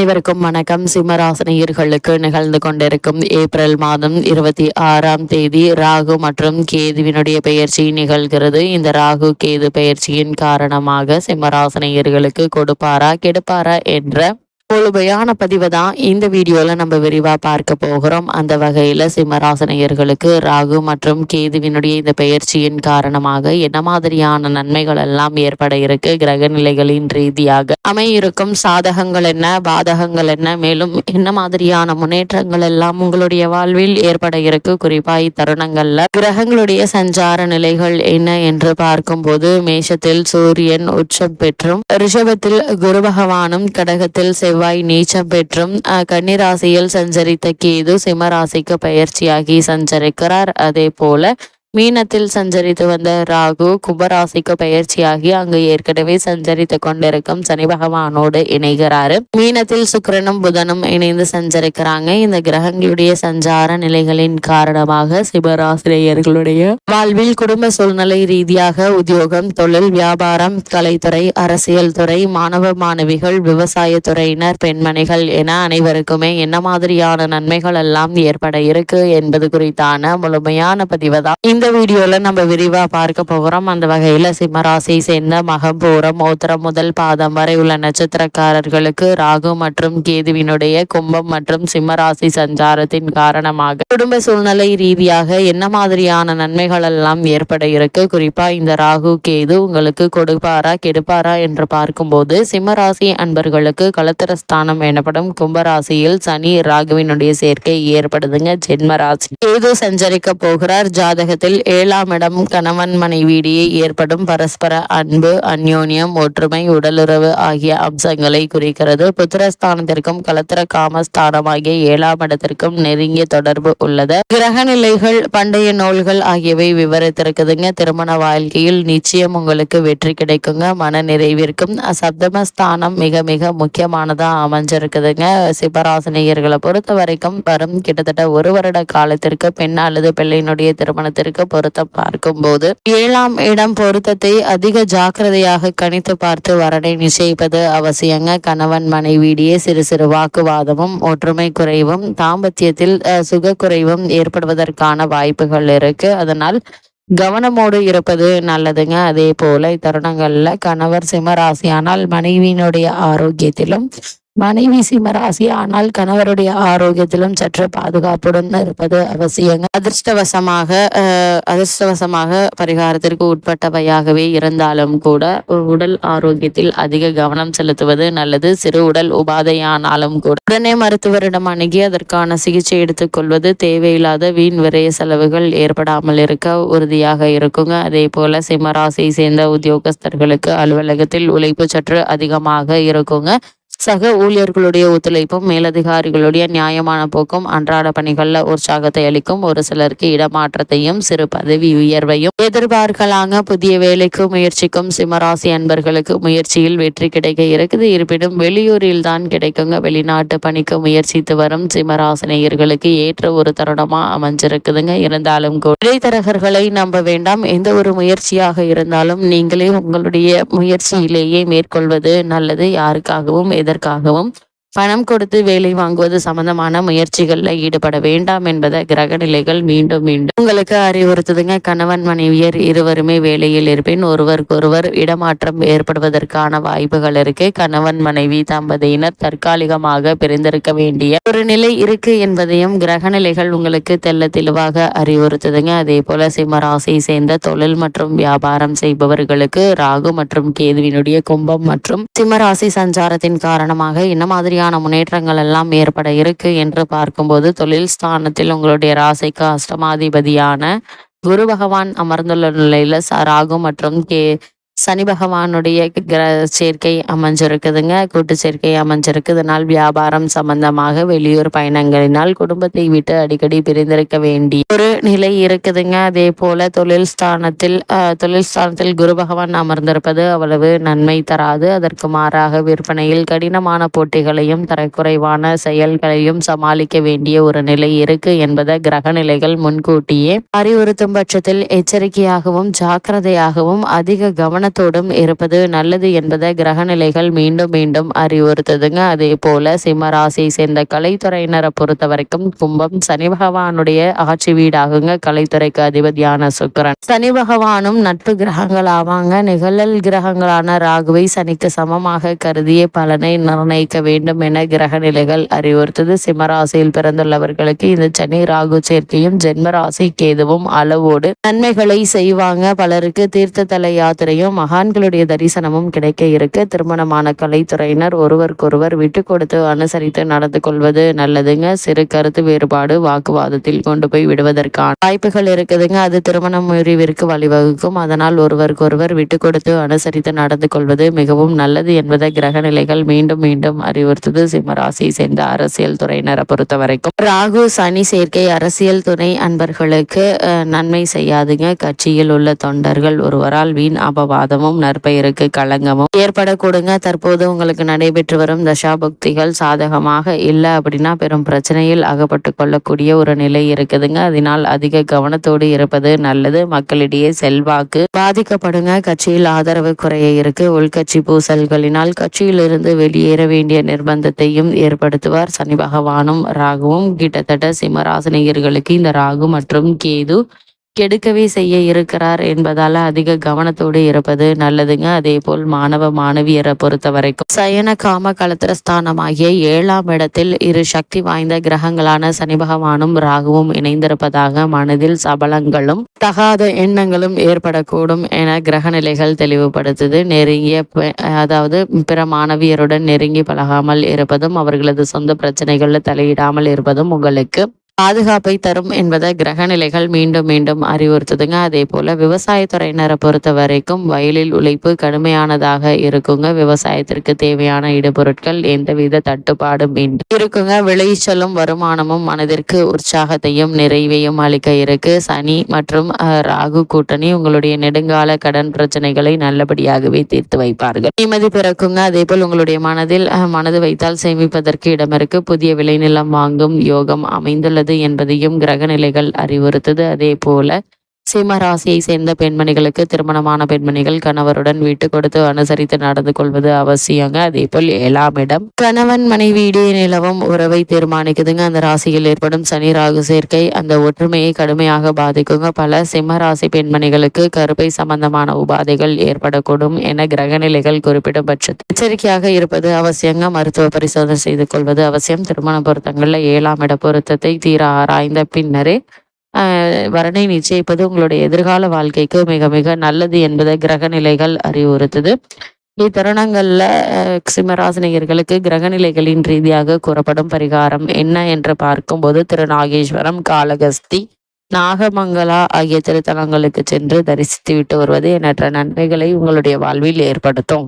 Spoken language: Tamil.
அனைவருக்கும் வணக்கம். சிம்மராசனியர்களுக்கு நிகழ்ந்து கொண்டிருக்கும் ஏப்ரல் மாதம் இருபத்தி ஆறாம் தேதி ராகு மற்றும் கேதுவினுடைய பெயர்ச்சி நிகழ்கிறது. இந்த ராகு கேது பெயர்ச்சியின் காரணமாக சிம்மராசனியர்களுக்கு கொடுப்பாரா கெடுப்பாரா என்ற முழுமையான பதிவை தான் இந்த வீடியோவில் நம்ம விரிவா பார்க்க போகிறோம். அந்த வகையில் சிம்மராசனையர்களுக்கு ராகு மற்றும் கேதுவினுடைய இந்த பெயர்ச்சியின் காரணமாக என்ன மாதிரியான நன்மைகள் எல்லாம் ஏற்பட இருக்கு? கிரக நிலைகளின் ரீதியாக அமையிருக்கும் சாதகங்கள் என்ன? பாதகங்கள் என்ன? மேலும் என்ன மாதிரியான முன்னேற்றங்கள் எல்லாம் உங்களுடைய வாழ்வில் ஏற்பட இருக்கு? குறிப்பா இத்தருணங்கள்ல கிரகங்களுடைய சஞ்சார நிலைகள் என்ன என்று பார்க்கும்போது மேஷத்தில் சூரியன் உச்சம் பெற்றும் ரிஷபத்தில் குரு பகவானும் கடகத்தில் செவ்வாய் நீச்சம் பெற்றும் அஹ், கன்னிராசியில் சஞ்சரித்த கேது சிம்மராசிக்கு பயிற்சியாகி சஞ்சரிக்கிறார். அதே போல மீனத்தில் சஞ்சரித்து வந்த ராகு கும்பராசிக்கு பயிற்சியாகி அங்கு ஏற்கனவே சஞ்சரித்து கொண்டிருக்கும் சனி பகவானோடு இணைகிறாரு. மீனத்தில் சுக்கிரனும் புதனும் இணைந்து சஞ்சரிக்கிறாங்க. இந்த கிரகங்களுடைய சஞ்சார நிலைகளின் காரணமாக சிவராசிரியர்களுடைய வாழ்வில் குடும்ப சூழ்நிலை ரீதியாக உத்தியோகம் தொழில் வியாபாரம் கலைத்துறை அரசியல் துறை மாணவ மாணவிகள் விவசாய துறையினர் பெண்மணிகள் என அனைவருக்குமே என்ன மாதிரியான நன்மைகள் எல்லாம் ஏற்பட இருக்கு என்பது குறித்தான முழுமையான பதிவு தான். இந்த வீடியோவில் நம்ம விரிவா பார்க்க போகிறோம் அந்த வகையில் சிம்மராசியை சேர்ந்த மகபூரம் உத்திரம் முதல் பாதம் வரை உள்ள நட்சத்திரக்காரர்களுக்கு ராகு மற்றும் கேதுவினுடைய கும்பம் மற்றும் சிம்மராசி சஞ்சாரத்தின் காரணமாக குடும்ப சூழ்நிலை ரீதியாக என்ன மாதிரியான நன்மைகள் எல்லாம் ஏற்பட இருக்கு? குறிப்பா இந்த ராகு கேது உங்களுக்கு கொடுப்பாரா கெடுப்பாரா என்று பார்க்கும்போது சிம்மராசி அன்பர்களுக்கு கலத்திரஸ்தானம் எனப்படும் கும்பராசியில் சனி ராகுவினுடைய சேர்க்கை ஏற்படுதுங்க. ஜென்மராசி கேது சஞ்சரிக்க போகிறார். ஜாதகத்தில் ஏழாம் இடம் கணவன் மனைவியிடையே ஏற்படும் பரஸ்பர அன்பு அந்யோன்யம் ஒற்றுமை உடலுறவு ஆகிய அம்சங்களை குறிக்கிறது. புத்திரஸ்தானத்திற்கும் கலத்திர காமஸ்தானம் ஆகிய ஏழாம் இடத்திற்கும் நெருங்கிய தொடர்பு உள்ளது. கிரக நிலைகள் பண்டைய நூல்கள் ஆகியவை விவரித்திருக்குதுங்க. திருமண வாழ்க்கையில் நிச்சயம் உங்களுக்கு வெற்றி கிடைக்குங்க. மன நிறைவிற்கும் சப்தமஸ்தானம் மிக மிக முக்கியமானதா அமைஞ்சிருக்குதுங்க. சிவராசினியர்களை பொறுத்த வரைக்கும் வரும் கிட்டத்தட்ட ஒரு வருட காலத்திற்கு பெண் அல்லது பிள்ளையினுடைய திருமணத்திற்கு பொருத்தம் பார்க்கும்போது ஏழாம் இடம் பொருத்தத்தை அதிக ஜாக்கிரதையாக கணித்து பார்த்து வரனை நிச்சயிப்பது அவசியங்க. கணவன் மனைவியிடையே சிறு சிறு வாக்குவாதமும் ஒற்றுமை குறைவும் தாம்பத்தியத்தில் அஹ், சுகக்குறைவும் ஏற்படுவதற்கான வாய்ப்புகள் இருக்கு. அதனால் கவனமோடு இருப்பது நல்லதுங்க. அதே போல இத்தருணங்கள்ல கணவர் சிம்மராசியானால் மனைவியினுடைய ஆரோக்கியத்திலும் மனைவி சிம்மராசி ஆனால் கணவருடைய ஆரோக்கியத்திலும் சற்று பாதுகாப்புடன் இருப்பது அவசியங்க. அதிர்ஷ்டவசமாக அதிர்ஷ்டவசமாக பரிகாரத்திற்கு உட்பட்டவையாகவே இருந்தாலும் கூட உடல் ஆரோக்கியத்தில் அதிக கவனம் செலுத்துவது நல்லது. சிறு உடல் உபாதையானாலும் கூட. உடனே மருத்துவரிடம் அணுகி அதற்கான சிகிச்சை எடுத்துக்கொள்வது தேவையில்லாத வீண் விரய செலவுகள் ஏற்படாமல் இருக்க உறுதியாக இருக்குங்க. அதே போல சிம்மராசியை சேர்ந்த உத்தியோகஸ்தர்களுக்கு அலுவலகத்தில் உழைப்பு சற்று அதிகமாக இருக்குங்க. சக ஊழியர்களுடைய ஒத்துழைப்பும் மேலதிகாரிகளுடைய நியாயமான போக்கும் அன்றாட பணிகளில் உற்சாகத்தை அளிக்கும் ஒரு சிலருக்கு இடமாற்றத்தையும் சிறு பதவி உயர்வையும் எதிர்பார்க்கலாங்க. புதிய வேலைக்கு முயற்சிக்கும் சிம்மராசி அன்பர்களுக்கு முயற்சியில் வெற்றி கிடைக்க இருக்குது. இருப்பினும் வெளியூரில் தான் கிடைக்குங்க. வெளிநாட்டு பணிக்கு முயற்சித்து வரும் சிம்மராசினியர்களுக்கு ஏற்ற ஒரு தருணமா அமைஞ்சிருக்குதுங்க. இருந்தாலும் கூட இடைத்தரகர்களை நம்ப வேண்டாம். எந்த ஒரு முயற்சியாக இருந்தாலும் நீங்களே உங்களுடைய முயற்சியிலேயே மேற்கொள்வது நல்லது. யாருக்காகவும் செய்வதற்காகவும் பணம் கொடுத்து வேலை வாங்குவது சம்பந்தமான முயற்சிகளில் ஈடுபட வேண்டாம் என்பதை கிரக நிலைகள் மீண்டும் மீண்டும் உங்களுக்கு அறிவுறுத்துதுங்க. கணவன் மனைவியர் இருவருமே வேலையில் இருப்பின் ஒருவருக்கொருவர் இடமாற்றம் ஏற்படுவதற்கான வாய்ப்புகள் இருக்கு. கணவன் மனைவி தம்பதியினர் தற்காலிகமாக பிரிந்திருக்க வேண்டிய ஒரு நிலை இருக்கு என்பதையும் கிரக நிலைகள் உங்களுக்கு தெல்ல தெளிவாக அறிவுறுத்துதுங்க. அதே போல சிம்மராசியை சேர்ந்த தொழில் மற்றும் வியாபாரம் செய்பவர்களுக்கு ராகு மற்றும் கேதுவினுடைய கும்பம் மற்றும் சிம்மராசி சஞ்சாரத்தின் காரணமாக என்ன மாதிரியான முன்னேற்றங்கள் எல்லாம் ஏற்பட இருக்கு என்று பார்க்கும்போது தொழில் ஸ்தானத்தில் உங்களுடைய ராசிக்கு அஷ்டமாதிபதியான குரு பகவான் அமர்ந்துள்ள நிலையில ராகு மற்றும் கே சனி பகவானுடைய கிர சேர்க்கை அமைஞ்சிருக்குதுங்க. கூட்டு சேர்க்கை அமைஞ்சிருக்கு இதனால் வியாபாரம் சம்பந்தமாக வெளியூர் பயணங்களினால் குடும்பத்தை விட்டு அடிக்கடி பிரிந்திருக்க வேண்டிய ஒரு நிலை இருக்குதுங்க. அதே போல தொழில் ஸ்தானத்தில் தொழில் ஸ்தானத்தில் குரு பகவான் அமர்ந்திருப்பது அவ்வளவு நன்மை தராது. அதற்கு மாறாக விற்பனையில் கடினமான போட்டிகளையும் தரக்குறைவான செயல்களையும் சமாளிக்க வேண்டிய ஒரு நிலை இருக்கு என்பதை கிரக நிலைகள் முன்கூட்டியே அறிவுறுத்தும் பட்சத்தில் எச்சரிக்கையாகவும் ஜாக்கிரதையாகவும் அதிக கவன கவனத்தோடும் இருப்பது நல்லது என்பதை கிரகநிலைகள் மீண்டும் மீண்டும் அறிவுறுத்துதுங்க. அதே போல சிம்ம ராசியை சேர்ந்த கலைத்துறையினரை பொறுத்த வரைக்கும் கும்பம் சனி பகவானுடைய ஆட்சி வீடாகுங்க. கலைத்துறைக்கு அதிபதியான சுக்கரன். சனி பகவானும் நட்பு கிரகங்கள் ஆவாங்க. நிகழல் கிரகங்களான ராகுவை சனிக்கு சமமாக கருதிய பலனை நிர்ணயிக்க வேண்டும் என கிரக நிலைகள் அறிவுறுத்தது சிம்மராசியில் பிறந்துள்ளவர்களுக்கு இந்த சனி ராகு சேர்க்கையும் ஜென்மராசி கேதுவும் அளவோடு நன்மைகளை செய்வாங்க. பலருக்கு தீர்த்த தல யாத்திரையும் மகான்களுடைய தரிசனமும் கிடைக்க இருக்கு. திருமணமான கலைத்துறையினர் ஒருவருக்கொருவர் விட்டு கொடுத்து அனுசரித்து நடந்து கொள்வது நல்லதுங்க. சிறு கருத்து வேறுபாடு வாக்குவாதத்தில் கொண்டு போய் விடுவதற்கான வாய்ப்புகள் இருக்குதுங்க. அது திருமணம் முறிவிற்கு வழிவகுக்கும். அதனால் ஒருவருக்கொருவர் விட்டு கொடுத்து அனுசரித்து நடந்து கொள்வது மிகவும் நல்லது என்பதை கிரக நிலைகள் மீண்டும் மீண்டும் அறிவுறுத்தது. சிம்மராசியை சேர்ந்த அரசியல் துறையினரை பொறுத்த வரைக்கும் ராகு சனி சேர்க்கை அரசியல் துணை அன்பர்களுக்கு நன்மை செய்யாதுங்க. கட்சியில் உள்ள தொண்டர்கள் ஒருவரால் வீண் அபவாதமும் நற்பெயருக்கு களங்கமும். ஏற்படக்கூடுங்க. தற்போது உங்களுக்கு நடைபெற்று வரும் தசாபக்திகள் சாதகமாக இல்லை அப்படின்னா பெரும் பிரச்சனையில் அகப்பட்டு கொள்ளக்கூடிய ஒரு நிலை இருக்குதுங்க. அதனால் அதிக கவனத்தோடு இருப்பது நல்லது. மக்களிடையே செல்வாக்கு பாதிக்கப்படுங்க. கட்சியில் ஆதரவு குறைய இருக்கு. உள்கட்சி பூசல்களினால் கட்சியிலிருந்து வெளியேற வேண்டிய நிர்பந்தத்தையும் ஏற்படுத்துவார். சனி பகவானும் ராகுவும். கிட்டத்தட்ட சிம்மராசினியர்களுக்கு இந்த ராகு மற்றும் கேது கெடுக்கவே செய்ய இருக்கிறார் என்பதால அதிக கவனத்தோடு இருப்பது நல்லதுங்க. அதே போல் மாணவ மாணவியரை பொறுத்த வரைக்கும் சயன காம கலத்திரஸ்தானமாகிய ஏழாம் இடத்தில் இரு சக்தி வாய்ந்த கிரகங்களான சனி பகவானும் ராகுவும் இணைந்திருப்பதாக மனதில் சபலங்களும் தகாத எண்ணங்களும் ஏற்படக்கூடும் என கிரக நிலைகள் தெளிவுபடுத்துது. நெருங்கிய அதாவது பிற மாணவியருடன் நெருங்கி பழகாமல் இருப்பதும் அவர்களது சொந்த பிரச்சனைகளில் தலையிடாமல் இருப்பதும் உங்களுக்கு பாதுகாப்பை தரும் என்பதை கிரகநிலைகள் மீண்டும் மீண்டும் அறிவுறுத்துதுங்க. அதே போல விவசாயத்துறையினரை பொறுத்த வரைக்கும் வயலில் உழைப்பு கடுமையானதாக இருக்குங்க. விவசாயத்திற்கு தேவையான இடுபொருட்கள் எந்தவித தட்டுப்பாடும் இருக்குங்க. விளைச்சலும் வருமானமும் மனதிற்கு உற்சாகத்தையும் நிறைவையும் அளிக்க இருக்கு. சனி மற்றும் ராகு கூட்டணி உங்களுடைய நெடுங்கால கடன் பிரச்சனைகளை நல்லபடியாகவே தீர்த்து வைப்பார்கள். நிம்மதி பிறக்குங்க. அதே போல் உங்களுடைய மனதில் மனது வைத்தால் சேமிப்பதற்கு இடம் இருக்கு புதிய விளைநிலம் வாங்கும் யோகம் அமைந்துள்ளது. உள்ளது என்பதையும் கிரகநிலைகள் அறிவுறுத்தது. அதே போல சிம்ம ராசியை சேர்ந்த பெண்மணிகளுக்கு திருமணமான பெண்மணிகள் கணவருடன் வீட்டு கொடுத்து அனுசரித்து நடந்து கொள்வது அவசியங்க. அதே போல் ஏழாம் இடம். கணவன் மனைவி இடையே நிலவும் உறவை தீர்மானிக்குதுங்க. அந்த ராசியில் ஏற்படும் சனி ராகு சேர்க்கை அந்த ஒற்றுமையை கடுமையாக பாதிக்குங்க. பல சிம்ம ராசி பெண்மணிகளுக்கு கருப்பை சம்பந்தமான உபாதைகள் ஏற்படக்கூடும் என கிரகநிலைகள் குறிப்பிடும் பட்சத்தில் எச்சரிக்கையாக இருப்பது அவசியங்க. மருத்துவ பரிசோதனை செய்து கொள்வது அவசியம். திருமண பொருத்தங்களில் ஏழாம் இட பொருத்தத்தை தீர ஆராய்ந்த பின்னரே வரனை நிச்சயிப்பது உங்களுடைய எதிர்கால வாழ்க்கைக்கு மிக மிக நல்லது என்பதை கிரக நிலைகள் அறிவுறுத்துது. இத்தருணங்கள்ல சிம்மராசினியர்களுக்கு கிரகநிலைகளின் ரீதியாக கூறப்படும் பரிகாரம் என்ன என்று பார்க்கும்போது திரு நாகேஸ்வரம் காலகஸ்தி நாகமங்கலா ஆகிய திருத்தலங்களுக்கு சென்று தரிசித்து விட்டு வருவது எண்ணற்ற நன்மைகளை உங்களுடைய வாழ்வில் ஏற்படுத்தும்.